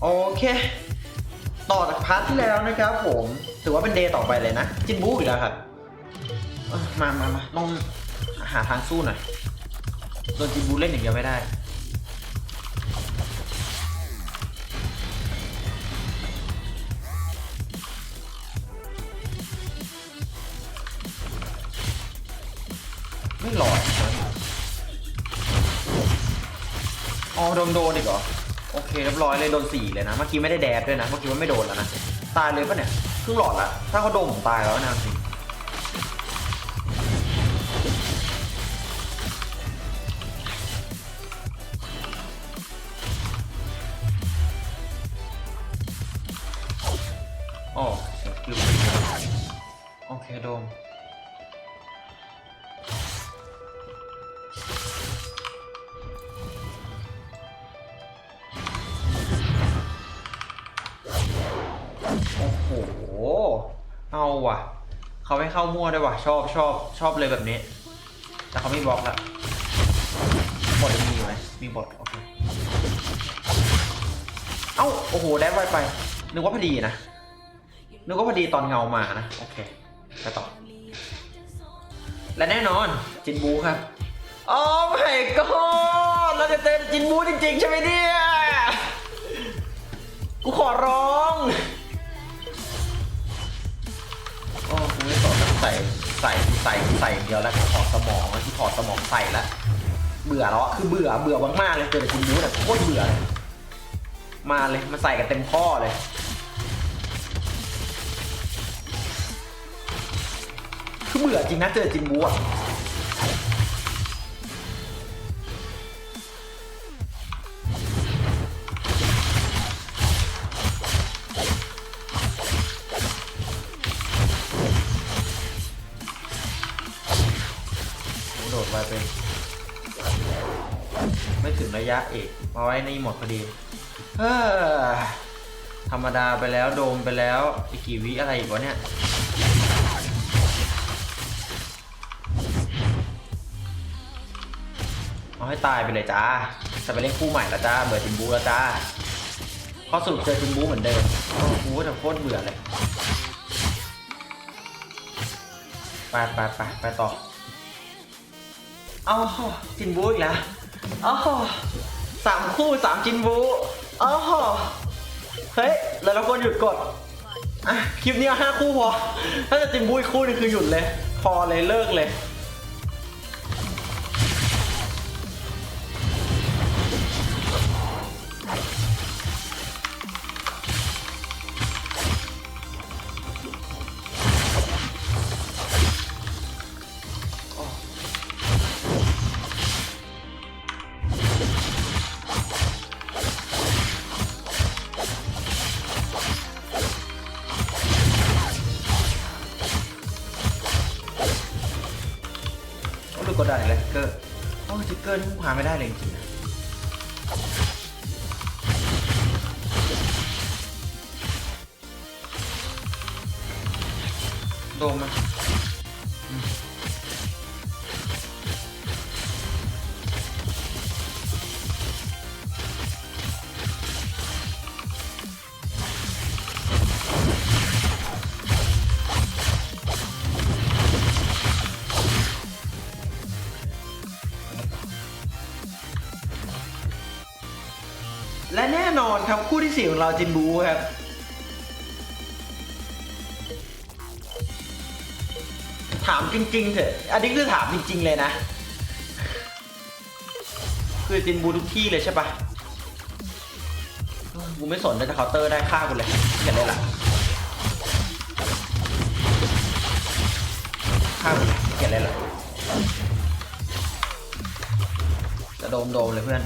โอเค ต่อจากพาร์ทที่แล้วนะครับผมถือว่าเป็นเดย์ต่อไปเลยนะจินบูอีกแล้วครับมามามาต้องหาทางสู้หน่อยโดนจินบูเล่นอย่างเดียวไม่ได้ไม่หลอดอ๋อโดนโดนอีกเหรอ โอเคเรียบร้อยเลยโดนสี่เลยนะ เมื่อกี้ไม่ได้แดดด้วยนะ เมื่อกี้ว่าไม่โดนแล้วนะ ตายเลยปะเนี่ยครึ่งหลอดละ ถ้าเขาโดนผมตายแล้วนะจริงอ๋อโอเคโดม ว่ะ เขาไม่เข้ามั่วได้ว่ะ ชอบชอบชอบเลยแบบนี้ แต่เขาไม่บล็อกละบอทมีไหมมีบอทโอเค เอ้า โอ้โหแดดไวไป นึกว่าพอดีนะ นึกว่าพอดีตอนเงามานะ โอเคไปต่อ และแน่นอน จินบูครับโอ้ไม่ก็เราจะเจอจินบูจริงๆ ใช่ไหมเนี่ย กูขอร้อง ใส่ใส่ใส่อย่เดียวแล้วถอดสมองแล้วที่ถอดสมองใส่แล้วเบื่อแล้วอะคือเบื่อเบื่อมากๆเลยเจอแต่คุณนู้นอะโคตรเบื่อเลยมาเลยมาใส่กันเต็มข้อเลยคือเบื่อจริงนะเจอจินบูอะ ไปเป็น ไม่ถึงระยะเอกมาไว้ในหมดพอดีเฮ้อธรรมดาไปแล้วโดมไปแล้วอีกกี่วิอะไรอีกวะเนี่ยเอาให้ตายไปเลยจ้าจะไปเล่นคู่ใหม่ล้วจ้าเบื่อจิมบูล้วจ้าข้อสรุปเจอจิมบูเหมือนเดิมโอ้โหแต่โคตรเบื่อเลยไปไปไปไปต่อ อ้าจินบูอีกแล้วอ้าสามคู่สามจินบูอ้าเฮ้ยแล้วเราควรหยุดกดอะคลิปนี้ห้าคู่พอ ถ้าจะจินบูอีกคู่นึงคือหยุดเลย พอเลยเลิกเลย พาไม่ได้เลยจริงๆนะโดมมันอื และแน่นอนครับคู่ที่สี่ของเราจินบูครับถามจริง ๆ เถอะ อันนี้คือถามจริง ๆ เลยนะ คือจินบูทุกที่เลยใช่ปะกูไม่สนจะเคาน์เตอร์ได้ฆ่ากูเลยอย่าเลยล่ะฆ่ากูเลยอย่าเลยล่ะจะโดมโดมเลยเพื่อน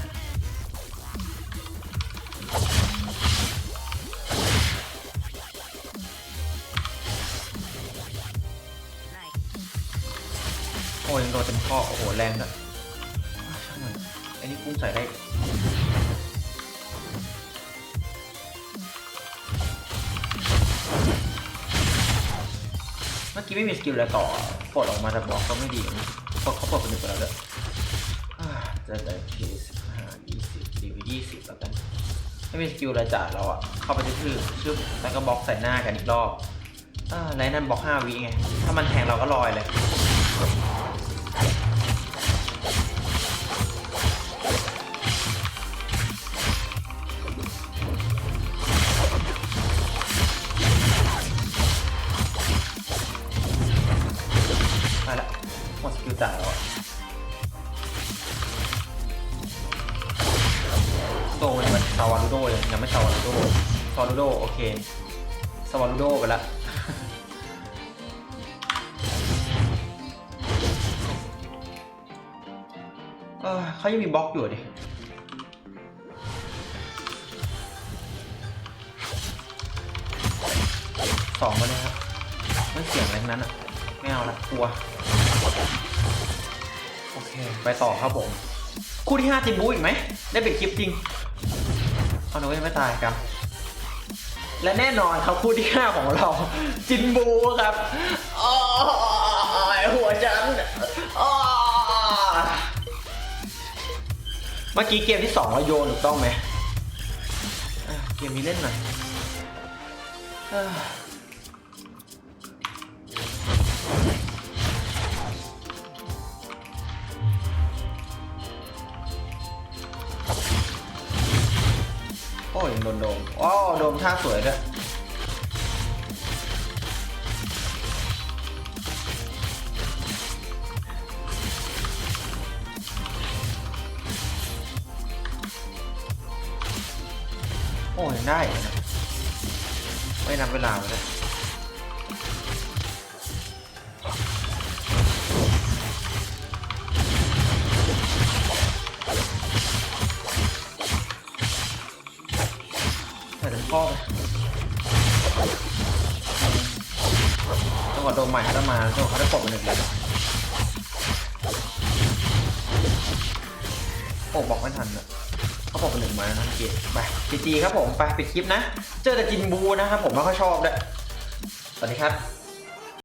อ้ยโดนเต็มข้อโอ้โหแรงอะอะช่างมันไอ้นี่กุ้งใส่ได้เมื่อกี้ไม่มีสกิลอะไรต่อปลดออกมาจากบล็อกก็ไม่ดีเพราะเขาปลดเป็นหนึ่งไปแล้วด้วยอ่าจะได้เคสิบห้ายี่สิบดีไปยี่สิบแล้วกันไม่มีสกิลอะไรจ่าเราอะเข้าไปทื่อๆชึบแล้วก็บล็อกใส่หน้ากันอีกรอบอ่าไรนั่นบล็อกห้าวิไง ถ้ามันแทงเราก็ลอยเลย ไปละหมดสกิลจ่ายแล้วอะโตมันมันซาวารุโดเลยยังไม่ซาวารุโดซาวารุโดโอเคซาวารุโดไปละ อเขายังมีบล็อกอยู่ดิสองมาเลยครับไม่เสียงอะไรงนั้นอะไม่เอาละกลัว โอเค ไปต่อครับผม คู่ที่ห้าจินบูอีกไหม ได้เป็นคลิปจริง เอาหนูยังไม่ตายครับ และแน่นอนครับคู่ที่ห้าของเรา จินบูครับอ๋อหัวจันอ๋อ เมื่อกี้เกมที่สองเราโยนถูกต้องไหมเกมนี้เล่นหน่อยโอ้ยโดนโดมอ๋อโดมท่าสวยด้วย อ้ยังได้นะไม่นับเวลาเลยใส่ถึงพ่อจังหวะโดนใหม่เขาจะมาจังหวะเขาจะกดมาหนึ่งเลยโอ้บอกไม่ทันอะ เขาบอกมหนึ่งมานะเมื่อกี้ไปจีจีครับผมไปปิดคลิปนะ เจอแต่จินบูนะครับผมไม่ค่อยชอบด้วยสวัสดีครับ